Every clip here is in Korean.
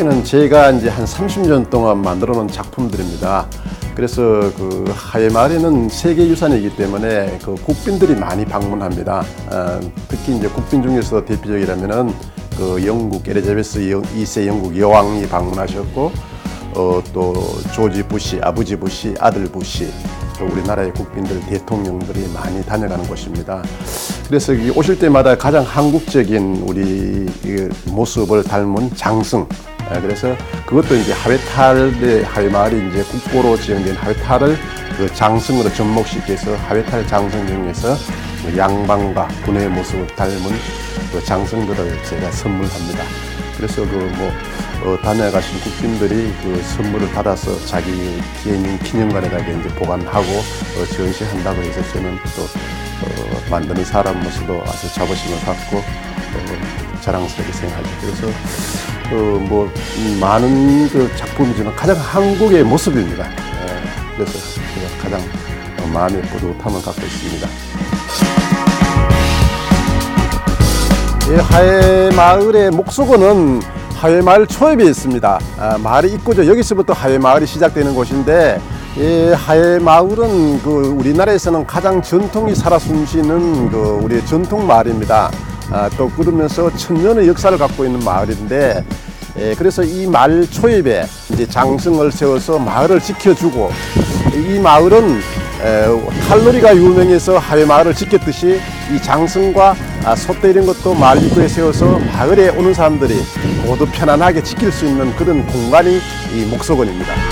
하회마을은 제가 이제 한 30년 동안 만들어 놓은 작품들입니다. 그래서 그 하회마을에는 세계유산이기 때문에 그 국빈들이 많이 방문합니다. 어, 특히 이제 국빈 중에서 대표적이라면은 그 영국 에리자베스 여- 2세 영국 여왕이 방문하셨고 어, 또 조지 부시, 아버지 부시, 아들 부시, 또 우리나라의 국빈들 대통령들이 많이 다녀가는 곳입니다. 그래서 오실 때마다 가장 한국적인 우리 이 모습을 닮은 장승. 아, 그래서 그것도 이제 하회탈의 하회마을이 이제 국보로 지정된 하회탈을 그 장승으로 접목시켜서 하회탈 장승 중에서 그 양반과 군의 모습을 닮은 그 장승들을 제가 선물합니다. 그래서 그뭐 어, 다녀가신 국빈들이 그 선물을 받아서 자기 개인 기념관에다가 이제 보관하고 어, 전시한다고 해서 저는 또 어, 만드는 사람 모습도 아주 자부심을 갖고 어, 자랑스럽게 생각하죠. 그래서 어, 뭐 음, 많은 그 작품이지만 가장 한국의 모습입니다. 예, 그래서 제가 가장 어, 마음의 뿌듯함을 갖고 있습니다. 이 하회 마을의 목소고는 하회 마을 초입에 있습니다. 아, 마을이 입구죠. 여기서부터 하회 마을이 시작되는 곳인데 이 하회 마을은 그 우리나라에서는 가장 전통이 살아 숨쉬는 그 우리의 전통 마을입니다. 아, 또 그러면서 천년의 역사를 갖고 있는 마을인데 예, 그래서 이 마을 초입에 이제 장승을 세워서 마을을 지켜주고 이 마을은 에, 칼로리가 유명해서 하회 마을을 지켰듯이 이 장승과 아, 소떼 이런 것도 마을 입구에 세워서 마을에 오는 사람들이 모두 편안하게 지킬 수 있는 그런 공간이 이 목석원입니다.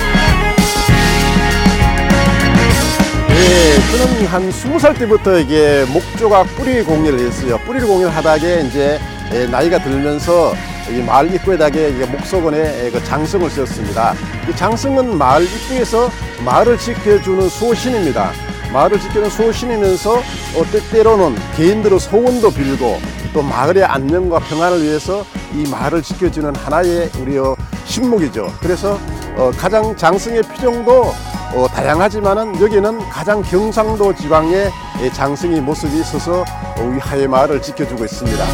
예, 저는 한 스무 살 때부터 이게 목조각 뿌리 공예를 했어요. 뿌리 공예를 하다게 이제 예, 나이가 들면서 이 마을 입구에다가 이게 목석원에 예, 그 장승을 세웠습니다. 이 장승은 마을 입구에서 마을을 지켜주는 수호신입니다. 마을을 지키는 수호신이면서 어, 때때로는 개인들의 소원도 빌고 또 마을의 안녕과 평안을 위해서 이 마을을 지켜주는 하나의 우리의 신목이죠. 그래서 어, 가장 장승의 피정도 어, 다양하지만은 여기는 가장 경상도 지방의 예, 장승의 모습이 있어서 우리 하회 마을을 지켜주고 있습니다.